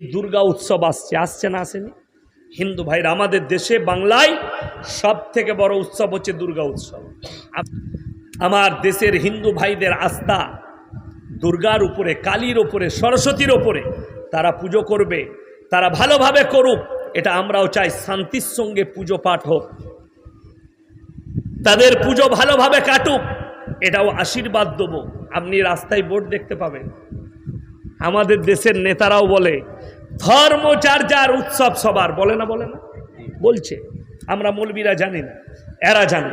দুর্গা উৎসব আসছে আসছে না আসেনি? হিন্দু ভাইরা, আমাদের দেশে, বাংলায় সব থেকে বড় উৎসব হচ্ছে দুর্গা উৎসব। আমার দেশের হিন্দু ভাইদের আস্থা দুর্গার উপরে, কালীর উপরে, সরস্বতীর ওপরে তারা পুজো করবে, তারা ভালোভাবে করুক, এটা আমরাও চাই, শান্তির সঙ্গে পুজো পাঠ হোক। তাদের পুজো ভালোভাবে কাটুক, এটাও আশীর্বাদ দেবো। আপনি রাস্তায় বোর্ড দেখতে পাবেন। আমাদের দেশের নেতারাও বলে ধর্ম যার যার উৎসব সবার, বলে না বলে না? বলছে। আমরা মৌলবীরা জানি না, এরা জানে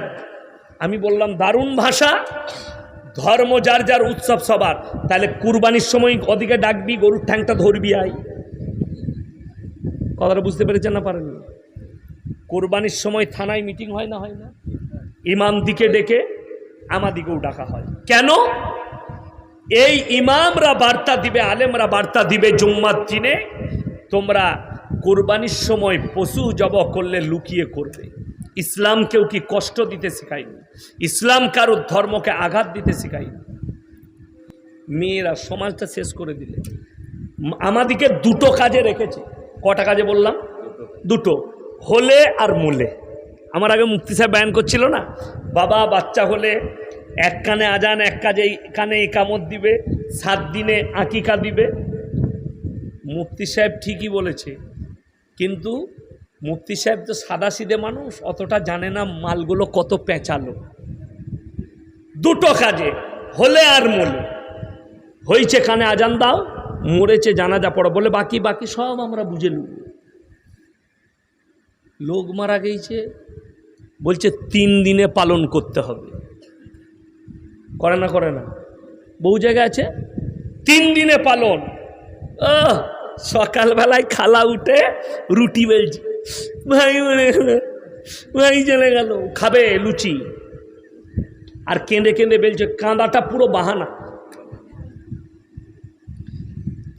আমি বললাম, দারুণ ভাষা, ধর্ম যার যার উৎসব সবার। তাহলে কুরবানির সময় ওদিকে ডাকবি, গরুর ঠ্যাংটা ধরবি, আই। কথাটা বুঝতে পেরেছেন না পারেননি? কোরবানির সময় থানায় মিটিং হয় না হয় না? ইমাম দিকে ডেকে আমাদিকেও ডাকা হয়। কেন? এই ইমামরা বার্তা দিবে, আলেমরা বার্তা দিবে জুম্মার দিনে, তোমরা কোরবানির সময় পশু জব করলে লুকিয়ে করবে। ইসলাম কেউ কি কষ্ট দিতে শেখায়নি ইসলাম কারোর ধর্মকে আঘাত দিতে শেখায়নি মেয়েরা সমাজটা শেষ করে দিলে। আমাদিকে দুটো কাজে রেখেছে। কটা কাজে বললাম? দুটো। হলে আর মূলে। আমার আগে মুক্তি সাহেব বয়ান করছিল না? বাবা বাচ্চা হলে এক কানে আজান, এক কাজে কানে একামত দিবে, সাত দিনে আকিকা দিবে। মুফতি সাহেব ঠিকই বলেছে, কিন্তু মুফতি সাহেব তো সাদা সিধে মানুষ, অতটা জানে না মালগুলো কত পেঁচালো। দুটো কাজে, হলে আর মূলে। হয়েছে কানে আজান দাও, মরেছে জানাজা পড়ো, বলে বাকি বাকি সব আমরা বুঝে নেব। লোক মারা গেছে বলছে তিন দিনে পালন করতে হবে। করে না করে না। বহু জায়গায় আছে। তিন দিনে পালন। ও সকালবেলায় খালা উঠে রুটি বেলছে। ভাই গেল, ভাই চলে গেল। খাবে লুচি। আর কেঁদে কেঁদে বেলছে, কাঁদাটা পুরো বাহানা।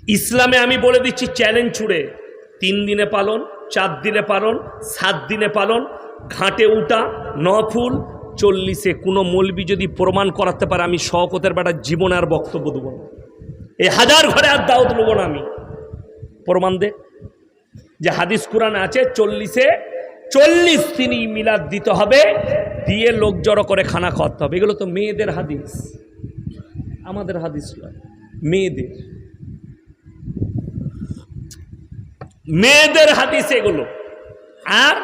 ইসলামে আমি বলে দিচ্ছি চ্যালেঞ্জ ছুড়ে। তিন দিনে পালন, চার দিনে পালন, সাত দিনে পালন, ঘাটে উঠা নফুল চল্লিশে কোনো মলবি যদি প্রমাণ করাতে পারে, আমি শওকতের বেটার জীবনে আর বক্তব্য দেবো না। এই হাজার ঘরে আর দাওয়াত নেব না আমি। প্রমাণ দে। যে হাদিস কোরআন আছে, চল্লিশে চল্লিশ তিনি মিলাদ দিতে হবে, দিয়ে লোক জড়ো করে খানা খাওয়াতে হবে। এগুলো তো মেয়েদের হাদিস। আমাদের হাদিস নয়, মেয়েদের। মেয়েদের হাদিস এগুলো। আর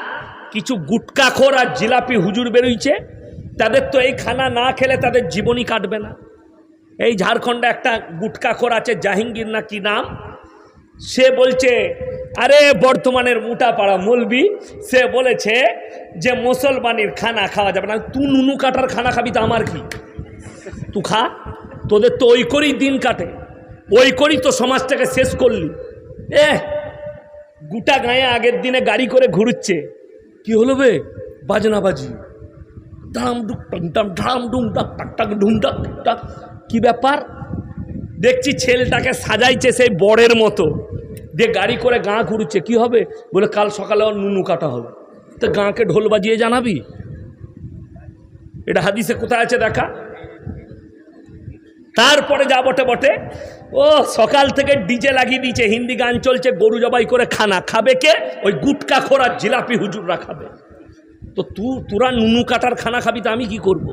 কিছু গুটকাখোর আর জিলাপি হুজুর বেরোইছে তাদের তো এই খানা না খেলে তাদের জীবনই কাটবে না। এই ঝাড়খণ্ডে একটা গুটকাখোর আছে, জাহাঙ্গীর না কি নাম? সে বলছে, আরে, বর্তমানের মোটা পাড়া মলবি। সে বলেছে যে, মুসলমানের খানা খাওয়া যাবে না। তুই নুনু কাটার খানা খাবি তো আমার কি? তু খা। তোদের তো ওই করেই দিন কাটে। ওই করেই তো সমাজটাকে শেষ করলি। এ গোটা গায়ে আগের দিনে গাড়ি করে ঘুরুচ্ছে। কি হলো বে? বাজনা বাজি ধাম ডুক টাম ধাম ডুম টাক টাক টাক ঢুম টাক টাক কি ব্যাপার? দেখছি ছেলেটাকে সাজাইছে সেই বড়ের মতো। দিয়ে গাড়ি করে গাঁ ঘুরুচ্ছে কি হবে? বলে, কাল সকালে ওর নুনু কাটা হবে। তো গাঁকে ঢোল বাজিয়ে জানাবি? এটা হাদিসে কোথায় আছে দেখা? তারপরে যা বটে বটে। ও, সকাল থেকে ডিজে লাগিয়ে দিয়েছে, হিন্দি গান চলছে, গরু জবাই করে খানা। খাবে কে? ওই গুটকা খোরা জিলাপি হুজুররা খাবে। তো তু তোরা নুনু কাটার খানা খাবি তো আমি কি করব।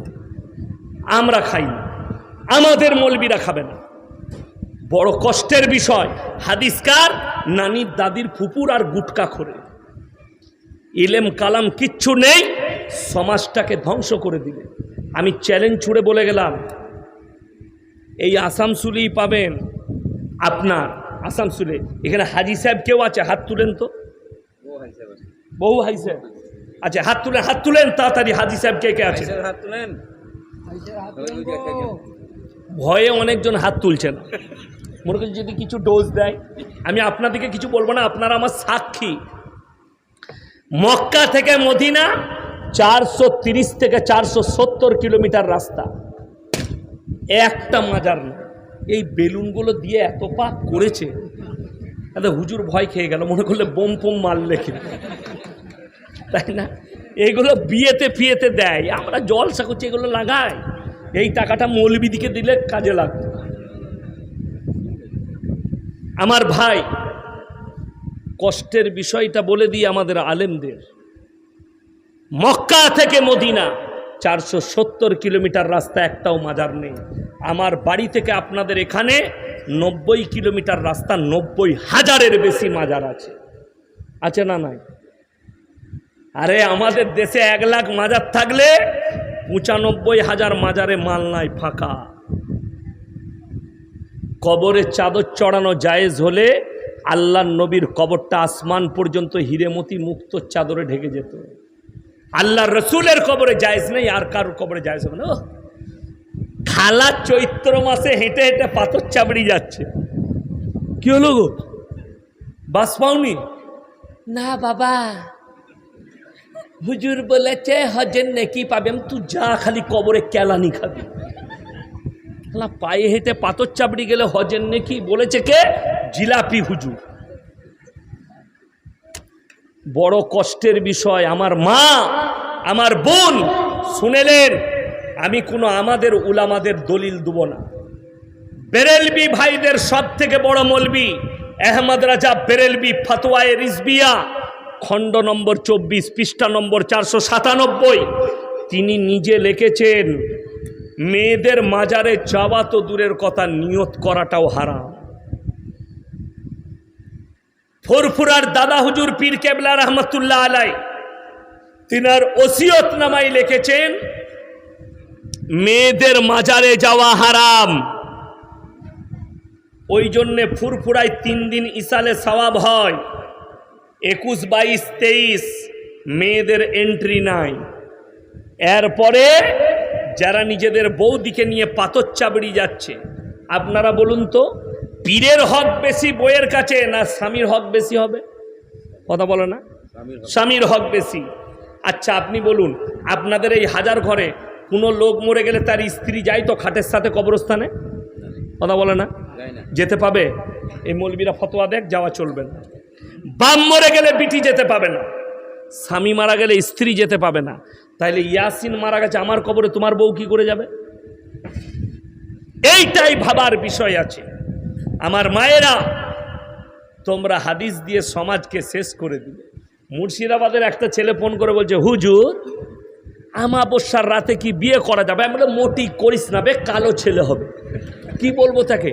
আমরা খাই না। আমাদের মলবিরা খাবে না। বড় কষ্টের বিষয়। হাদিসকার নানির দাদির ফুপুর আর গুটকা খোরে। ইলেম কালাম কিচ্ছু নেই। সমাজটাকে ধ্বংস করে দিবে। আমি চ্যালেঞ্জ ছুড়ে বলে গেলাম। এই আসামসুলেই পাবেন আপনার আসামসুলে এখানে হাজি সাহেব কেউ আছে? হাত তুলেন তো। বহু হাজি সাহেব। আচ্ছা হাত তুলেন হাত তুলেন তাড়াতাড়ি হাজি সাহেব কে কে আছে হাত তুলেন। ভয়ে অনেকজন হাত তুলছেন। মনে করছি যদি কিছু ডোজ দেয় আমি আপনাদেরকে কিছু বলব না আপনারা আমার সাক্ষী। মক্কা থেকে মদিনা চারশো তিরিশ থেকে চারশো সত্তর কিলোমিটার রাস্তা। একটা মাজার না। এই বেলুনগুলো দিয়ে এত পাপ করেছে। তাদের হুজুর ভয় খেয়ে গেল মনে করলে বোম পোম মারলে কিন্তু তাই না? এইগুলো বিয়েতে ফিয়েতে দেয়। আমরা জলসা করছি, এগুলো লাগাই। এই টাকাটা মৌলবিদিকে দিলে কাজে লাগতো আমার ভাই, কষ্টের বিষয়টা বলে দিই আমাদের আলেমদের। মক্কা থেকে মদিনা, চারশো সত্তর কিলোমিটার রাস্তা, একটাও মাজার নেই। আমার বাড়ি থেকে আপনাদের এখানে নব্বই কিলোমিটার রাস্তা, নব্বই হাজারের বেশি মাজার আছে। আছে না নাই? আরে আমাদের দেশে এক লাখ মাজার থাকলে পঁচানব্বই হাজার মাজারে মাল নাই, ফাঁকা। কবরে চাদর চড়ানো জায়েজ হলে আল্লাহ নবীর কবরটা আসমান পর্যন্ত হিরেমতি মুক্ত চাদরে ঢেকে যেত। আল্লাহ রসুলের কবরে জায়েজ নেই, আর কারোর কবরে জায়েজ হবে না। খালা চৈত্র মাসে হেঁটে হেঁটে পাথর চাবড়ি যাচ্ছে। কি হলো গো? বাস পাওনি? না বাবা হুজুর বলেছে হজের নেকি পাবে? তুই যা খালি কবরে কেলানি খাবি। শালা পায়ে হেঁটে পাথর চাপড়ি গেলে হজের নেকি বলেছে কে? জিলাপি হুজুর। বড় কষ্টের বিষয়, আমার মা, আমার বোন, শুনেলেন, আমি কোনো আমাদের উলামাদের দলিল দেব না। বেরেলবি ভাইদের সব থেকে বড় মলবি, আহমদ রাজা বেরেলবি, ফতোয়ায়ে রিজবিয়া খণ্ড নম্বর চব্বিশ, পৃষ্ঠা নম্বর চারশো সাতানব্বই। তিনি নিজে লিখেছেন, মেয়েদের মাজারে যাওয়া তো দূরের কথা, নিয়ত করাটাও হারাম। ফুরফুরার দাদা হুজুর পীর কেবলা রহমতুল্লাহ আলাই, তিনার ওসিয়ত নামাই লিখেছেন, মেয়েদের মাজারে যাওয়া হারাম। ওই জন্যে ফুরফুরায় তিন দিন ইসালে সওয়াব হয়। একুশ বাইশ তেইশ মেয়েদের এন্ট্রি নাই। এরপরে যারা নিজেদের বৌদিকে নিয়ে পাথর চাবড়ি যাচ্ছে আপনারা বলুন তো পীরের হক বেশি বইয়ের কাছে না স্বামীর হক বেশি হবে? কথা বলো না। স্বামীর হক। বেশি। আচ্ছা আপনি বলুন আপনাদের এই হাজার ঘরে কোনো লোক মরে গেলে তার স্ত্রী যায় তো খাটের সাথে কবরস্থানে? কথা বলে না। যেতে পাবে? এই মৌলবীরা ফতোয়া দেখ যাওয়া চলবে না। বাম মরে গেলে বিটি যেতে পাবে না, স্বামী মারা গেলে স্ত্রী যেতে পাবে না। তাইলে ইয়াসিন মারা গেছে, আমার কবরে তোমার বউ কি করে যাবে? এইটাই ভাবার বিষয় আছে। আমার মায়েরা, তোমরা হাদিস দিয়ে সমাজকে শেষ করে দিলে মুর্শিদাবাদের একটা ছেলে ফোন করে বলছে, হুজুর, আমাবস্যার রাতে কি বিয়ে করা যাবে? আমি মোটি করিস না বে, কালো ছেলে হবে। কি বলব তাকে?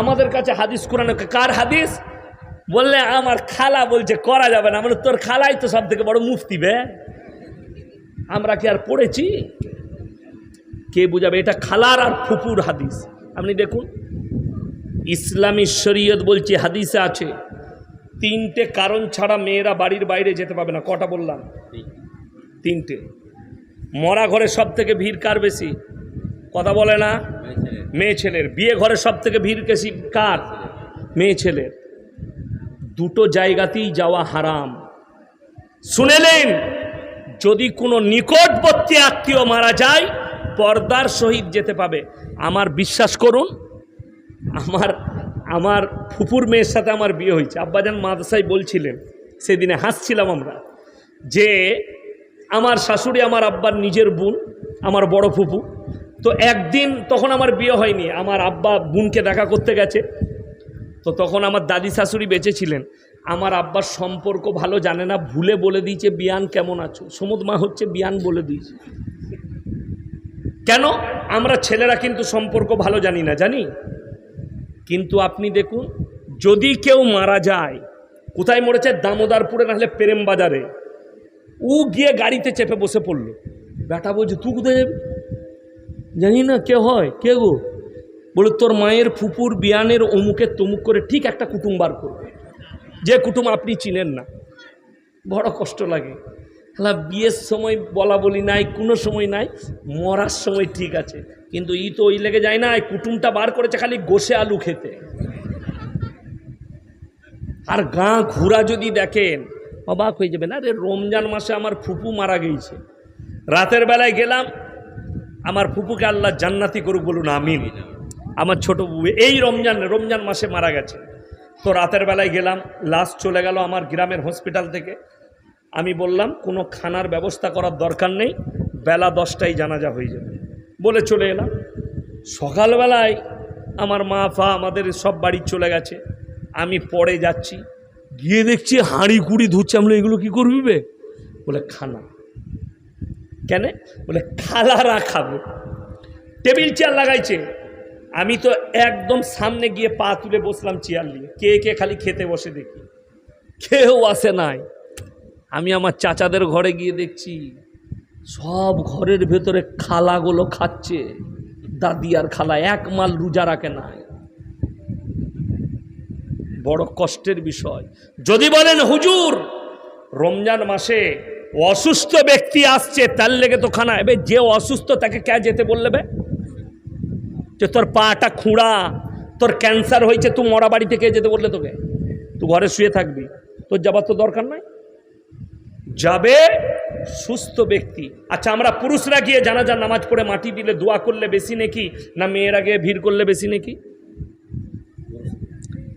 আমাদের কাছে হাদিস কোরআন, কার হাদিস? বললে আমার খালা বলছে করা যাবে না। মানে তোর খালাই তো সব থেকে বড় মুফতি বে। আমরা কি আর পড়েছি? কে বুঝাবে? এটা খালার আর ফুপুর হাদিস। আপনি দেখুন ইসলামী শরীয়ত বলছে হাদিসে আছে তিনটে কারণ ছাড়া মেয়েরা বাড়ির বাইরে যেতে পাবে না। কটা বললাম? তিনটে। মরা ঘরে সব থেকে ভিড় কার বেশি? কথা বলে না? মেয়ে ছেলের। বিয়ে ঘরে সব থেকে ভিড় বেশি কার? মেয়ে ছেলের। দুটো জায়গাতেই যাওয়া হারাম। শুনেলেন যদি কোনো নিকটবর্তী আত্মীয় মারা যায়, পর্দার সহিত যেতে পাবে। আমার বিশ্বাস করুন, আমার আমার ফুপুর মেয়ের সাথে আমার বিয়ে হয়েছে। আব্বাজান মাদ্রাসায় বলছিলেন, সেদিনে হাসছিলাম আমরা, যে আমার শাশুড়ি, আমার আব্বার নিজের বোন, আমার বড় ফুপু। তো একদিন তখন আমার বিয়ে হয়নি, আমার আব্বা বোনকে দেখা করতে গেছে। তো তখন আমার দাদি শাশুড়ি বেঁচে ছিলেন। আমার আব্বার সম্পর্ক ভালো জানে না, ভুলে বলে দিয়েছে, বিয়ান কেমন আছো? সমুদ মা হচ্ছে বিয়ান বলে দিয়েছে। কেন? আমরা ছেলেরা কিন্তু সম্পর্ক ভালো জানি না, জানি? কিন্তু আপনি দেখুন, যদি কেউ মারা যায়, কোথায় মরেছে? দামোদারপুরে, নাহলে প্রেম বাজারে। ও গিয়ে গাড়িতে চেপে বসে পড়ল। বেটা বলছে, তুই কোথায় যাবি? জানি না, কে হয়? কে গো? বলে, তোর মায়ের ফুপুর বিয়ানের অমুকের তমুক করে ঠিক একটা কুটুম বার করবে। যে কুটুম আপনি চিনেন না। বড় কষ্ট লাগে। হ্যাঁ বিয়ের সময় বলা বলি নাই, কোনো সময় নাই, মরার সময় ঠিক আছে। কিন্তু ই তো ওই লেগে যায় না কুটুমটা বার করেছে খালি গোসে আলু খেতে। আর গাঁ ঘুরা যদি দেখেন, অবাক হয়ে যাবেন, আরে, রমজান মাসে আমার ফুপু মারা গিয়েছে। রাতের বেলায় গেলাম, আমার ফুপুকে আল্লাহ জান্নাতি করুক বলুন, আমিন। আমার ছোট বউ এই রমজান রমজান মাসে মারা গেছে। তো রাতের বেলায় গেলাম, লাশ চলে গেল আমার গ্রামের হসপিটাল থেকে। আমি বললাম, কোনো খানার ব্যবস্থা করার দরকার নেই, বেলা দশটায় জানাজা হয়ে যাবে। বলে চলে এলাম। সকালবেলায় আমার মা, ফা, আমাদের সব বাড়ি চলে গেছে। আমি পড়ে যাচ্ছি। গিয়ে দেখছি হাঁড়ি কুড়ি ধুচ্ছে। আমরা এগুলো কী করবি বলে, খানা। কেন? বলে খালারা খাবে। টেবিল চেয়ার লাগাইছে। আমি তো একদম সামনে গিয়ে পা তুলে বসলাম চেয়ার নিয়ে। কে কে খালি খেতে বসে দেখি। কেউ আসে নাই। আমি আমার চাচাদের ঘরে গিয়ে দেখছি, সব ঘরের ভেতরে খালাগুলো খাচ্ছে। দাদি আর খালা এক মাল রোজা রাখে নাই। বড় কষ্টের বিষয়। যদি বলেন, হুজুর, রমজান মাসে অসুস্থ ব্যক্তি আসছে, তার লেগে তো খানা। এবার যে অসুস্থ, তাকে কে যেতে বললে বে যে তোর পাটা খুঁড়া, তোর ক্যান্সার হয়েছে, তুই মরা বাড়ি থেকে যেতে বললে তোকে। তুই ঘরে শুয়ে থাকবি। তোর যাবার তো দরকার নাই। যাবে সুস্থ ব্যক্তি। আচ্ছা আমরা পুরুষরা গিয়ে জানাজার নামাজ পড়ে মাটি দিলে দোয়া করলে বেশি নাকি, না মেয়েরা গিয়ে ভিড় করলে বেশি নাকি?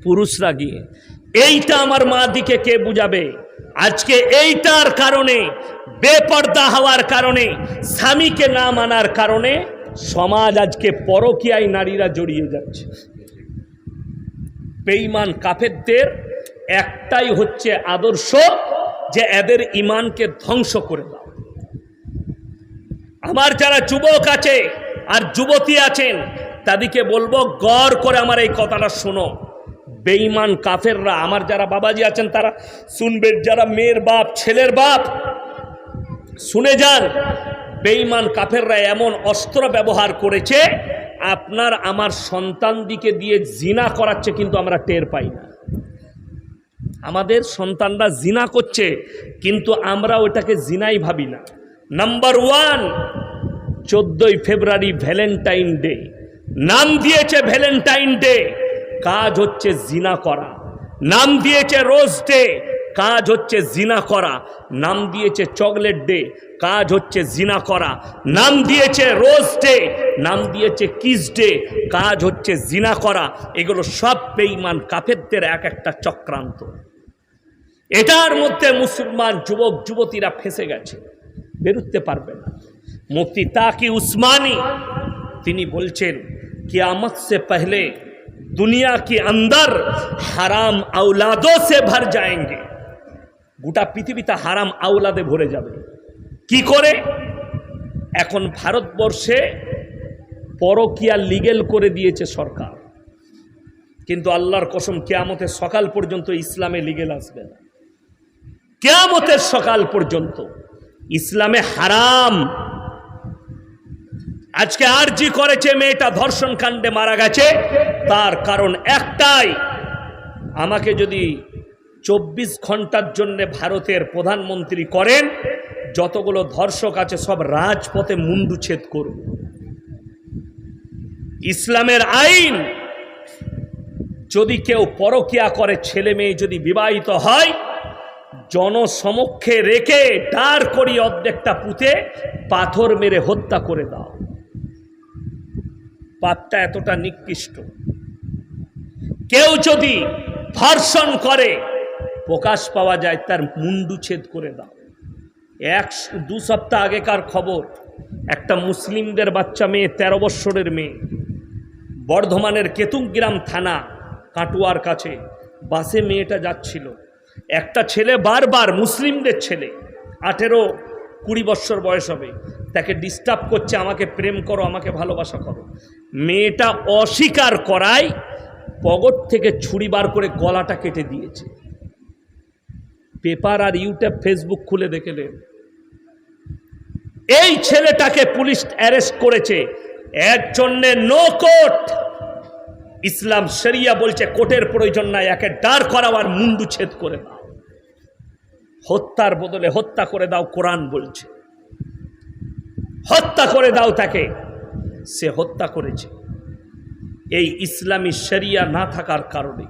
পুরুষরা গিয়ে। এইটা আমার মা দিকে কে বুঝাবে? আজকে এইটার কারণে, বেপর্দা হওয়ার কারণে, স্বামীকে না মানার কারণে সমাজ আজকে পরকীয়ায় নারীরা জড়িয়ে যাচ্ছে। বেঈমান কাফেরদের একটাই হচ্ছে আদর্শ যে এদের ইমানকে ধ্বংস করে দাও। আমার যারা যুবক আছে আর যুবতী আছেন, তাদেরকে বলব, গড় করে আমার এই কথাটা শোনো। বেঈমান কাফেররা, আমার যারা বাবাজি আছেন, তারা শুনবেন, যারা মেয়ের বাপ, ছেলের বাপ, শুনে যান বেঈমান কাফেররা এমন অস্ত্র ব্যবহার করেছে, আপনার আমার সন্তান দিকে দিয়ে জিনা করাচ্ছে কিন্তু আমরা টের পাই না। আমাদের সন্তানরা জিনা করছে, কিন্তু আমরা ওটাকে জিনাই ভাবি না। নাম্বার ওয়ান, চোদ্দই ফেব্রুয়ারি ভ্যালেন্টাইন ডে। নাম দিয়েছে ভ্যালেন্টাইন ডে, কাজ হচ্ছে জিনা করা। নাম দিয়েছে রোজ ডে কাজ হচ্ছে জিনা করা নাম দিয়েছে চকলেট ডে কাজ হচ্ছে জিনা করা নাম দিয়েছে রোজ ডে নাম দিয়েছে কিস ডে কাজ হচ্ছে জিনা করা এগুলো সব বেঈমান কাফেরদের এক একটা চক্রান্ত এটার মধ্যে মুসলমান যুবক যুবতীরা ফেসে গেছে বেরুতে পারবে না মুফতি তাকি উসমানী তিনি বলছেন কিয়ামত সে পহলে দুনিয়া के अंदर হারাম औलादों से भर जाएंगे গোটা পৃথিবীতে হারাম আওলাদে ভরে যাবে। কি করে? এখন ভারতবর্ষে পরকিয়া লিগেল করে দিয়েছে সরকার। কিন্তু আল্লাহর কসম, কেয়ামতের সকাল পর্যন্ত ইসলামে লিগেল আসবে না। কেয়ামতের সকাল পর্যন্ত ইসলামে হারাম। আজকে আর জি করেছে, মেয়েটা ধর্ষণ কাণ্ডে মারা গেছে। তার কারণ একটাই, আমাকে যদি চব্বিশ ঘণ্টার জন্য ভারতের প্রধানমন্ত্রী করেন, যতগুলো ধর্ষক আছে সব রাজপথে মুন্ডুচ্ছেদ করব ইসলামের আইন, যদি কেউ পরকিয়া করে, ছেলে মেয়ে যদি বিবাহিত হয়, জনসমক্ষে রেখে ডার করি অর্ধেকটা পুঁতে পাথর মেরে হত্যা করে দাও। পাপটা এতটা নিকৃষ্ট। কেউ যদি ধর্ষণ করে প্রকাশ পাওয়া যায়, তার মুন্ডু ছেদ করে দাও। এক দু সপ্তাহ আগেকার খবর, একটা মুসলিমদের বাচ্চা মেয়ে, তেরো বৎসরের মেয়ে। বর্ধমানের কেতুংগ্রাম থানা, কাটুয়ার কাছে বাসে মেয়েটা যাচ্ছিল। একটা ছেলে বারবার মুসলিমদের ছেলে, আঠেরো কুড়ি বৎসর বয়স হবে। তাকে ডিস্টার্ব করছে, আমাকে প্রেম করো, আমাকে ভালোবাসা করো। মেয়েটা অস্বীকার করায় পগট থেকে ছুরি বার করে গলাটা কেটে দিয়েছে। পেপার আর ইউটিউব ফেসবুক খুলে দেখে নেন এই ছেলেটাকে পুলিশ অ্যারেস্ট করেছে। এর জন্যে নো কোর্ট ইসলাম শরিয়া বলছে, কোর্টের প্রয়োজন নাই, একে দাঁড় করাও আর মুন্ডু ছেদ করে দাও। হত্যার বদলে হত্যা করে দাও, কোরআন বলছে। হত্যা করে দাও তাকে। সে হত্যা করেছে। এই ইসলামী শরিয়া না থাকার কারণে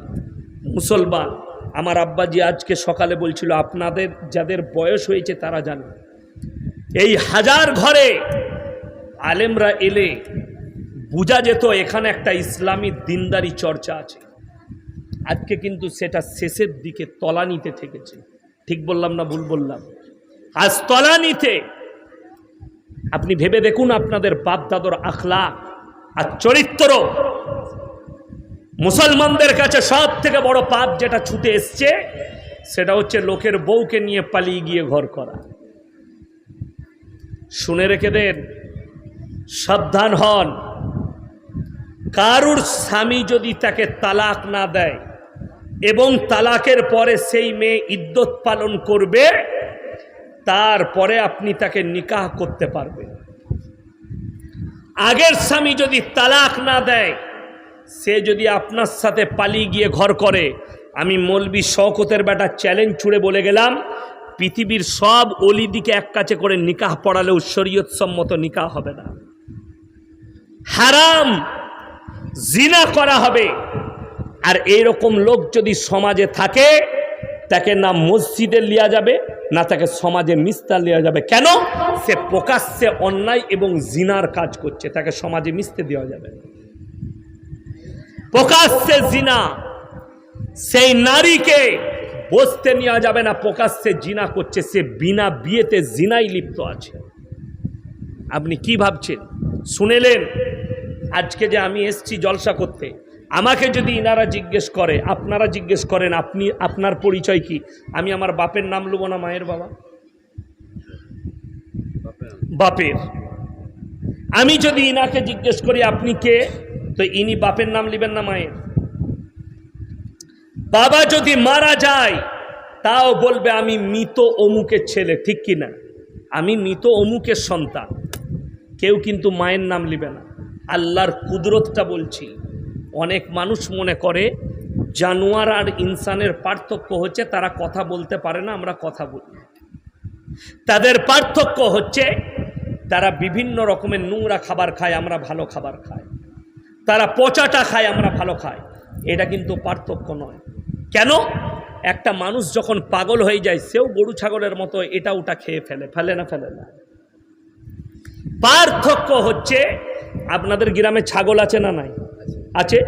মুসলমান আমার আব্বাজি আজকে সকালে বলছিল, আপনাদের যাদের বয়স হয়েছে তারা জানে। এই হাজার ঘরে আলেমরা এলে বোঝা যেত এখানে একটা ইসলামী দিনদারি চর্চা আছে। আজকে কিন্তু সেটা শেষের দিকে তলানিতে থেকেছে ঠিক বললাম না ভুল বললাম? আজ তলানিতে আপনি ভেবে দেখুন আপনাদের বাপ দাদর আখলা আর চরিত্র মুসলমানদের কাছে সব থেকে বড় পাপ যেটা ছুটে এসছে, সেটা হচ্ছে লোকের বউকে নিয়ে পালিয়ে গিয়ে ঘর করা। শুনে রেখে দেন, সাবধান হন। কারুর স্বামী যদি তাকে তালাক না দেয় এবং তালাকের পরে সেই মেয়ে ইদ্যত পালন করবে, তারপরে আপনি তাকে নিকাহ করতে পারবেন। আগের স্বামী যদি তালাক না দেয় সে যদি আপনার সাথে পালিয়ে গিয়ে ঘর করে, আমি মলবি শওকতের বেটা চ্যালেঞ্জ ছুড়ে বলে গেলাম, পৃথিবীর সব অলি দিকে এক কাছে করে নিকাহ পড়ালেও শরীয়ত সম্মত নিকাহ হবে না। হারাম! জিনা করা হবে। আর এইরকম লোক যদি সমাজে থাকে, তাকে না মসজিদে লিয়া যাবে, না তাকে সমাজে মিস্তার লিয়া যাবে। কেন? সে প্রকাশ্যে অন্যায় এবং জিনার কাজ করছে, তাকে সমাজে মিশতে দেওয়া যাবে না। প্রকাশ্যে জিনা। সেই নারীকে বসতে নেওয়া যাবে না, প্রকাশ্যে জিনা করছে, সে বিনা বিয়েতে জিনাই লিপ্ত আছে। আপনি কি ভাবছেন? শুনেলেন? আজকে যে আমি এসছি জলসা করতে, আমাকে যদি ইনারা জিজ্ঞেস করে, আপনারা জিজ্ঞেস করেন, আপনি, আপনার পরিচয় কি? আমি আমার বাপের নাম নেব না, মায়ের বাবা। বাপের। আমি যদি ইনাকে জিজ্ঞেস করি, আপনি কে? তো ইনি বাপের নাম নেবেন না মায়ের? বাবা যদি মারা যায়, তাও বলবে আমি মৃত অমুকের ছেলে, ঠিক কি না? আমি মৃত অমুকের সন্তান। কেউ কিন্তু মায়ের নাম নেবে না। আল্লাহর কুদরতটা বলছি, অনেক মানুষ মনে করে, জানোয়ার আর ইনসানের পার্থক্য হচ্ছে তারা কথা বলতে পারে না, আমরা কথা বলি। তাদের পার্থক্য হচ্ছে, তারা বিভিন্ন রকমের নোংরা খাবার খায়, আমরা ভালো খাবার খাই। তারা পচাটা খায়, আমরা ভালো খাই। এটা কিন্তু পার্থক্য নয়। কেন? একটা মানুষ যখন পাগল হয়ে যায়, সেও গরু ছাগলের মতো এটা ওটা খেয়ে ফেলে ফেলে না ফেলে না। পার্থক্য হচ্ছে, আপনাদের গ্রামে ছাগল আছে না নাই? আছে?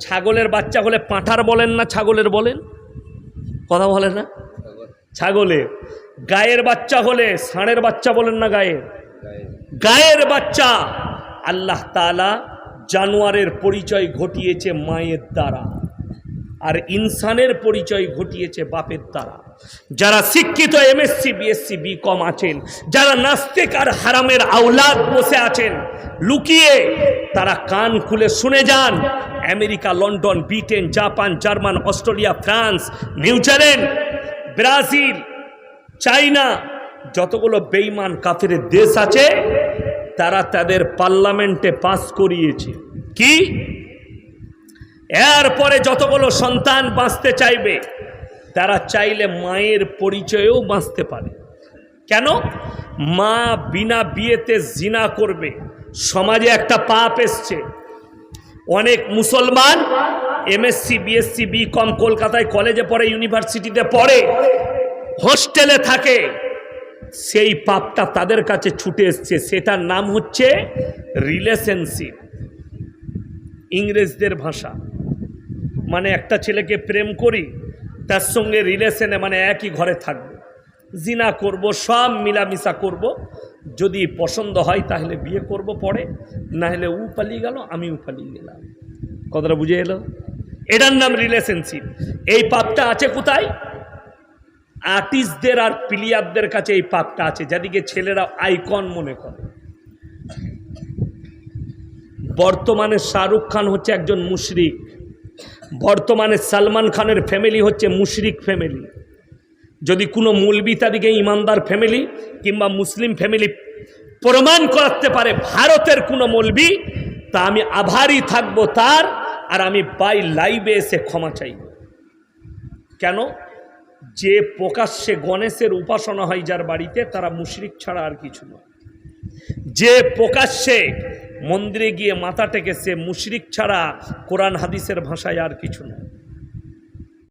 ছাগলের বাচ্চা হলে পাঁঠার বলেন না ছাগলের বলেন? কথা বলে না? ছাগলের গায়ের বাচ্চা হলে ষাঁড়ের বাচ্চা বলেন না গায়ের। গায়ের বাচ্চা। আল্লাহ তালা জানোয়ারের পরিচয় ঘটিয়েছে মায়ের দ্বারা আর ইনসানের পরিচয় ঘটিয়েছে বাপের দ্বারা। যারা শিক্ষিত এমএসসি, বিএসসি বি কম আছেন, যারা নাস্তিক আর হারামের আওলাদ বসে আছেন, লুকিয়ে তারা কান খুলে শুনে যান। America, London, Britain, Japan, German, Australia, France New Zealand Brazil China যতগুলো বেইমান কাফের দেশ আছে তারা তাদের পার্লামেন্টে পাস করিয়েছে। কি? এরপরে যতগুলো সন্তান বাঁচতে চাইবে, তারা চাইলে মায়ের পরিচয়েও বাঁচতে পারে। কেন? মা বিনা বিয়েতে জিনা করবে। সমাজে একটা পাপ এসছে। অনেক মুসলমান এমএসসি বিএসসি বি কম কলকাতায় কলেজে পড়ে ইউনিভার্সিটিতে পড়ে হোস্টেলে থাকে। সেই পাপটা তাদের কাছে ছুটে এসছে। সেটার নাম হচ্ছে রিলেশনশিপ ইংরেজদের ভাষা। মানে একটা ছেলেকে প্রেম করি, তার সঙ্গে রিলেশনে মানে একই ঘরে থাকব। জিনা করব, সব মিলামিশা করব। যদি পছন্দ হয় তাহলে বিয়ে করব পরে না হলে উ পালিয়ে গেল, আমি আমিও পালিয়ে গেলাম। কথাটা বুঝে এলো? এটার নাম রিলেশনশিপ এই পাপটা আছে কোথায়? আর্টিস্টদের আর প্লেয়ারদের কাছে এই পাপটা আছে, যাদিকে ছেলেরা আইকন মনে করে। বর্তমানে শাহরুখ খান হচ্ছে একজন মুশরিক। বর্তমানে সালমান খানের ফ্যামিলি হচ্ছে মুশরিক ফ্যামিলি যদি কোনো মুলবি তাদিকে ইমানদার ফ্যামিলি কিংবা মুসলিম ফ্যামিলি প্রমাণ করাতে পারে ভারতের কোনো মলবি, তা আমি আভারই থাকব তার, আর আমি বাই লাইভে এসে ক্ষমা চাইব। কেন? যে প্রকাশ্যে গণেশের উপাসনা হয় যার বাড়িতে, তারা মুশরিক ছাড়া আর কিছু নয়। যে প্রকাশ্যে মন্দিরে গিয়ে মাথা টেকেছে, মুশরিক ছাড়া কোরআন, হাদিসের ভাষায় আর কিছু নয়।